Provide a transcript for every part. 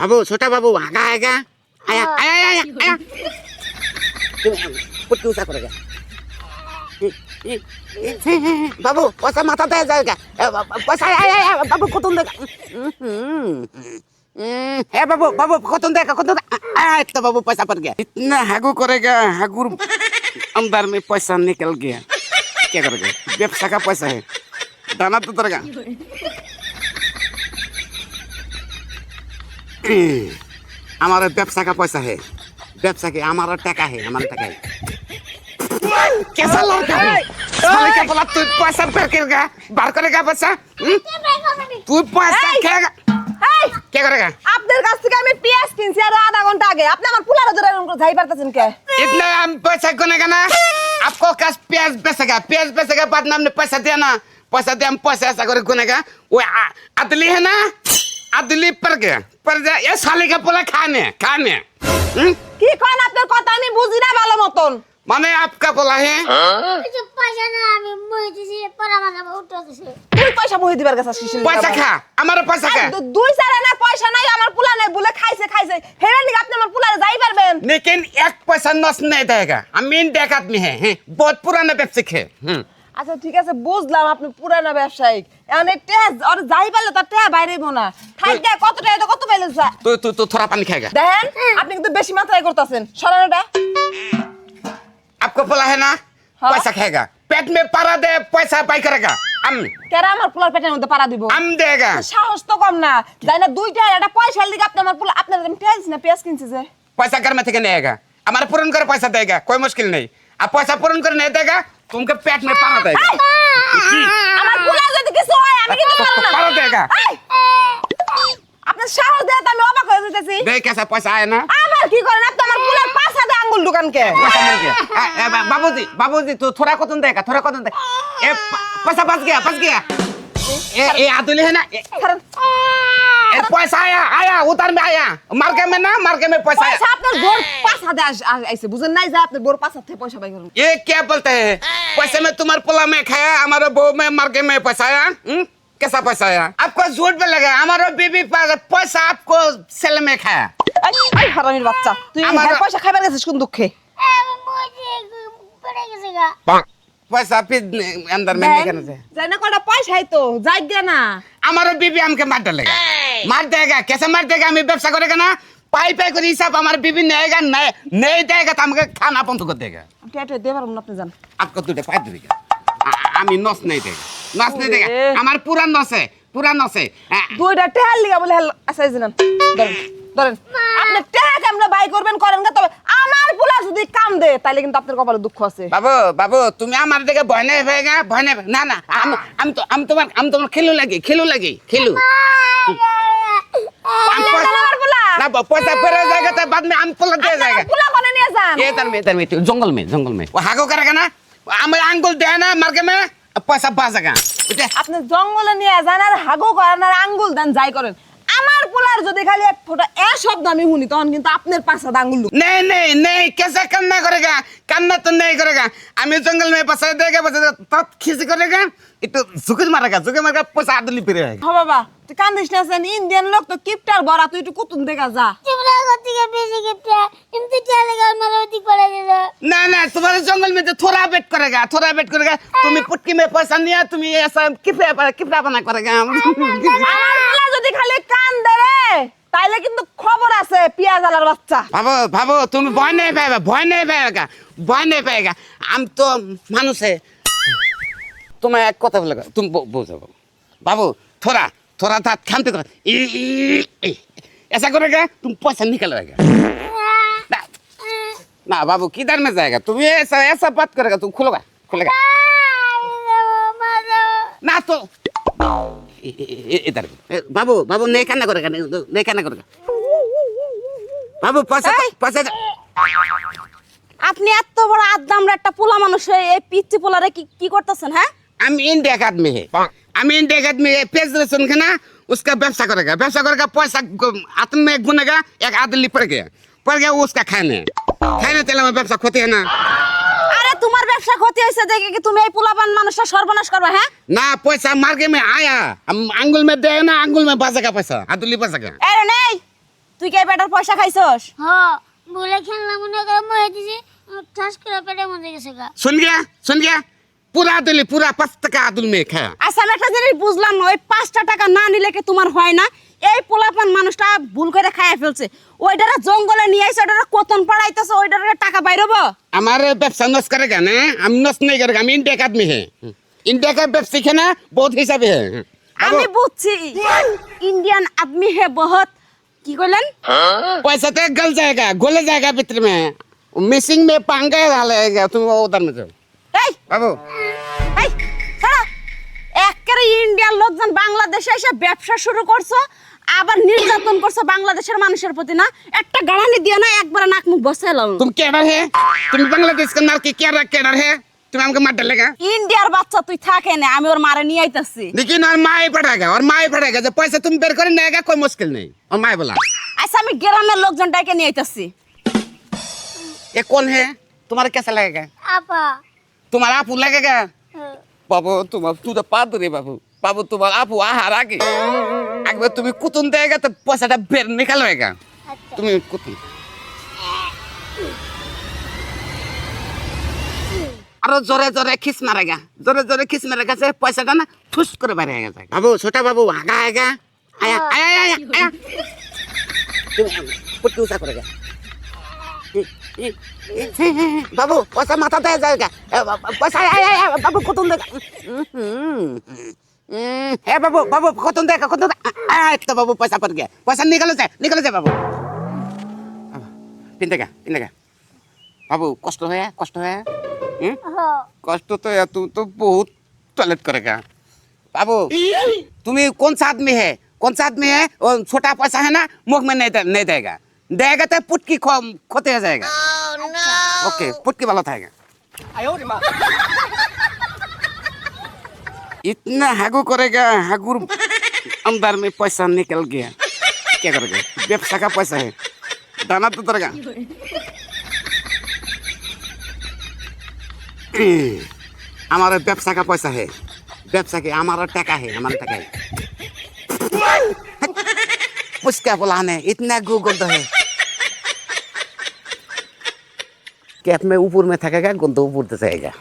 बाबू छोटा बाबू आगा आएगा आया आया आया आया। आया। पुटकी उषा करेगा? बाबू पैसा माथा दे जाएगा। पैसा आया आया बाबू कुतुम देगा। ए बाबू बाबू कुतुम देगा कुतुम आया तो बाबू पैसा पड़ गया। इतना हागू करेगा हागू अंदर में पैसा निकल गया। क्या करेगा? व्यवसाय का पैसा है। दाना तो तरगा আমার ব্যবসা কা পয়সা হে? ব্যবসা কে আমার টাকা হে? আমার টাকা হে। কেসা লড়কা সালে কা বলা তুই পয়সা বের করেগা বার করেগা পয়সা তুই পয়সা খেগা কে করেগা আপনার কাছ থেকে আমি পেঁয়াজ কিনছি আর আধা ঘণ্টা আগে। আপনি আমার পুলার ধরে এরকম করে যাই পারতেছেন কে? ইতনা আমি পয়সা কোনে না আপকো কাছ পেঁয়াজ বেচেগা পেঁয়াজ বেচেগা বাদ নামনে পয়সা দেনা পয়সা দিয়ে আমি পয়সা ऐसा করে কোনেগা ওই আদলি হে না? ना अदली पर गया पर गया ये साले का बोला खाने खाने हम्म? কি কন আপনার কথা আমি বুঝি না ভালো মতন माने आपका बोला है কিছু পয়সা না আমি মই দিছি পড়া মানে উঠে দিছে তুই পয়সা বহি দিবার গেছিস শিশির पैसा खा हमारा पैसा खा দুই চার আনা পয়সা নাই আমার পুলা নাই বলে খাইছে খাইছে হেরে লিগে আপনি আমার পুলারে যাই পারবেন लेकिन एक पैसा नस नहीं देगा हम इंडिया का आदमी है हैं? बहुत पुराना व्यवसायिक है हम्म। আচ্ছা ঠিক আছে বুঝলাম আপনি পুরানো ব্যবসায়িক। মানে আর যাই পারলে তার বাইরে কত টাকা কত পাইলে যা তুই তুই তো থোড়া পানি দেখেন আপনি কিন্তু বেশি মাত্রায় করতেছেন। সরানোটা আপকো পোলা না হ্যাঁ। পয়সা পেট মে পারা দে পয়সা পাই করেগা আমি। কেরা আমার পোলার পেটের মধ্যে পারা দিব? আমি সাহস তো কম না। তাই না দুইটা একটা পয়সা দিকে আপনি আমার পোলা আপনার টেন্স না পেঁয়াজ কিনছে যে? পয়সা কার থেকে নেয়গা আমার পূরণ করে পয়সা দেয়গা কই মুশকিল নেই। আর পয়সা পূরণ করে নেয় দেগা তোমাকে পেট মে পাড়া দেয় আমার পোলা যদি কিছু হয় আমি কিন্তু পারব না। পাড়া দেয় আপনার সাহস দেয় আমি অবাক হয়ে যেতেছি। দেই কেসা পয়সা আয় না। আমার কি করেন? আপনি আমার পোলার পাশা দিয়ে আঙ্গুল দোকান কে? বাবুজি বাবুজি তো থোড়া কতন দেয় থোড়া কতন দেয় এ পয়সা পাস গিয়া পাস গিয়া। এ এ আদুলি है ना ए, কারণ ए, पैसा आया आया उधर में आया मार्के में ना मार्के में पैसा পয়সা आया আপনার বোর পাঁচ হাতে আস- আস- আইছে বুঝেন নাই যে আপনার বোর পাঁচ হাত থেকে পয়সা পাই করুন ये क्या बोलते हैं पैसे में तुम्हारे पुला में खाया हमारे बहू में मार्के में पैसा आया हम्म? कैसा पैसा आया आपको झूठ में लगा हमारा बीबी पर पैसा आपको सेल में खाया এই হারামির বাচ্চা তুই আমার- হ্যাঁ পয়সা খাইবার গেছিস কোন দুঃখে আমি মই দিয়ে পড়ে গেছে গা পয়সা পিদ আন্দার মেন এখানে যায় যায় না কটা পয়সা তো যাই গে না। আমারও বিবি আমাকে মারতে লাগে। মার দেয়গা কেসে মার দেয়গা আমি ব্যবসা করে না পাই পাই করে হিসাব আমার বিবি নেয়গা নেয় নেই দেয়গা তো আমাকে খানা বন্ধ করে দেয়গা। টেটে দেবার না আপনি জান আপকে দুটো পাই দিবি আমি নস নেই দেয়গা নস নেই দেয়গা। আমার পুরান নসে পুরান করবেন করেন তবে যদি কাম দে তাহলে কিন্তু আপনার কপালে দুঃখ আছে। বাবু বাবু তুমি আমার দিকে ভয় নাই ভয় না ভয় নাই না না আমি আমি তো আমি তোমার আমি তোমার খেলু লাগি খেলু লাগি খেলু। না আপনি জঙ্গলে নিয়ে যান আর হাগু করেন আর আঙ্গুল দেন যাই করেন। পোলার যদি খালি এক ফোঁটা এ শব্দ আমি শুনি তখন কিন্তু আপনার পাশা দাঙ্গুল নেই নেই নেই কেসে কান্না করে গা কান্না তো নেই করে গা। আমি জঙ্গল মেয়ে পাশায় দিয়ে গে তত খিচি করে গা একটু ঝুঁকি মারা গা ঝুঁকি মারা পয়সা আদলি পেরে হয় হ্যাঁ তুই কান্দিস না ইন্ডিয়ান লোক তো কিপটার বড়া তুই একটু কুতুন দেখা যা। বেশি ना तुम्हारे जंगल में तो थोड़ा वेट करेगा थोड़ा वेट करेगा तुम्हें पुटकी में पैसा नहीं है तुम्हें ऐसा किपड़ा किपड़ा बना करेगा আমার পোলা যদি খালি কান দে রে তাইলে কিন্তু খবর আছে পিয়াজ আলার বাচ্চা भाबो भाबो तुम भय नहीं पाएगा भय नहीं पाएगा भय नहीं पाएगा हम तो मानुष है तुम्हें एक कथा बोलेगा तुम बो- बोलो बाबू थोड़ा थोड़ा था थामते तो ई- ई- ई- ऐसा करेगा ना बाबू किधर में जाएगा तुम ये ऐसा ऐसा बात करेगा तुम खुलेगा खुलेगा ना तो इ- इ- इ- इधर ए, बाबू बाबू नहीं करना करेगा नहीं नहीं करना करेगा बाबू पैसा এই! पैसा আপনি এত বড় আদামরা একটা পোলা মানুষ হয়ে এই পিচ্ছি পোলারে কি কি করতেছেন হ্যাঁ हम इंडिया का आदमी है हम इंडिया का आदमी है पेज सुन के ना उसका व्यवसाय करेगा व्यवसाय करेगा पैसा गु- हाथ में गुनेगा एक आदमी पड़ गया पड़ गया वो उसका खाने হ্যাঁ খাই তাহলে আমার ব্যবসা ক্ষতি না। আরে তোমার ব্যবসা ক্ষতি হয়েছে দেখে কি তুমি এই পোলাপান মানুষের সর্বনাশ করবে হ্যাঁ? না পয়সা মার্গে মে আয়া। আঙ্গুল মে দেয় না আঙ্গুল মে বাজাকা পয়সা আদুলি বাজাকা আরে নেই! তুই কে বেটার পয়সা খাইছস? হ্যাঁ বলে খেললাম মনে করে মরে দিছি ঠাস করে পেটে মরে গেছে গা। শুন গিয়া শুন গিয়া। পুরা দিলি পুরা পাঁচ টাকা আদুল মে খা আচ্ছা আমি একটা জিনিস বুঝলাম ওই পাঁচটা টাকা না নিলে কি তোমার হয় না? এই পোলাপান মানুষটা ভুল করে খাইয়া ফেলছে। ওইটারা জঙ্গলে নিয়ে আইছে ওইটারা কতন পাড়াইতেছে ওইটারা টাকা বাইরব? আমার ব্যবসা নস হ্যাঁ? করে কেন আমি নষ্ট নেই করে আমি ইন্ডিয়া আদমি হে হ্যাঁ? ইন্ডিয়া কা ব্যবসা খেনা বহুত হিসাবে হে আমি বুঝছি। ইন্ডিয়ান আদমি হে বহুত। কি কইলেন? পয়সা তো গল জায়গা গলে জায়গা ভিতর মে। মিসিং মে পাঙ্গা ডালেগা তুমি ওদার মে যাও। এই! বাবু। এই ছাড়া। একেবারে ইন্ডিয়ার লোকজন বাংলাদেশে এসে ব্যবসা শুরু করছ আবার নির্যাতন করছো বাংলাদেশের মানুষের প্রতি না একটা গাড়ানি দিয়ে না একবার নাক মুখ বসে লাও তুমি কেডার হে তুমি বাংলাদেশ কে নার কে কেডার কেডার হে তুমি আমাকে মারতে লেগা ইন্ডিয়ার বাচ্চা তুই থাকে না আমি ওর মারে নিয়ে আইতাছি দেখি না মায়ে পাঠাগা ওর মায়ে পাঠাগা যে পয়সা তুমি বের করে নেগা কই মুশকিল নেই ওর মায়ে বলা আচ্ছা আমি গ্রামের লোকজন ডাকে নিয়ে আইতাছি এ কোন হে তোমার কেসা লাগেগা আপা তোমার আপু লাগেগা বাবু তোমার তুই তো পাদ রে বাবু বাবু তোমার আপু আহার আগে একবার তুমি কুতুন দেয় তো পয়সাটা বের নিকাল হয়েগা আচ্ছা। তুমি কুতুন। আরও জোরে জোরে খিস মারেগা জোরে জোরে খিস মারে গেছে পয়সাটা না ঠুস করে বাইরে গেছে। বাবু ছোটা বাবু আগা আগা। আয়া আয়া আয়া আয়া তুমি পুটকি উঁচা করে গা। বাবু পয়সা মাথা দেয় যায় গা। পয়সা বাবু কুতুন দেয় बाबू बाबू बाबू पैसा पैसा बाबू बाबू कष्ट कष्ट कष्ट तो तू तो बहुत टॉयलेट करेगा बाबू आदमी है आदमी है और छोटा पैसा है ना मुख में नहीं नहीं देगा देगा तो पुटकी खो खोते जाएगा ओके पुटकी वाला थाएगा इतना हागू करेगा, हागुर अंदर में पैसा निकल गया। क्या करेगा? व्यवसाय का पैसा है। दाना तो उतरेगा हमारा व्यवसाय का पैसा है। व्यवसाय के हमारा टका है, हमारा टका है। पुष्का बुलाने इतना गंद है। कैप में ऊपर में थकेगा गंद ऊपर से जाएगा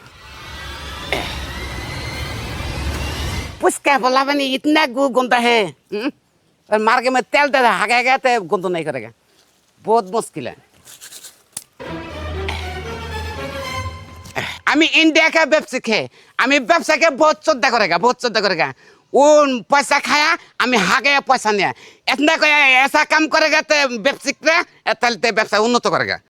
पुष्का बोला बनी इतना गु गंदा है हम्म? और मार के में तेल दे हागेगा तो गंद नहीं करेगा बहुत मुश्किल है আমি इंडिया का व्यवसायिक है আমি ব্যবসাকে বহুত শ্রদ্ধা করেগা বহুত শ্রদ্ধা করেগা ও পয়সা খায়া আমি হাগে পয়সা নিয়ে এতনা কয়া ऐसा काम करेगा तो व्यवसायिक রে তাহলে তো ব্যবসা উন্নত করেগা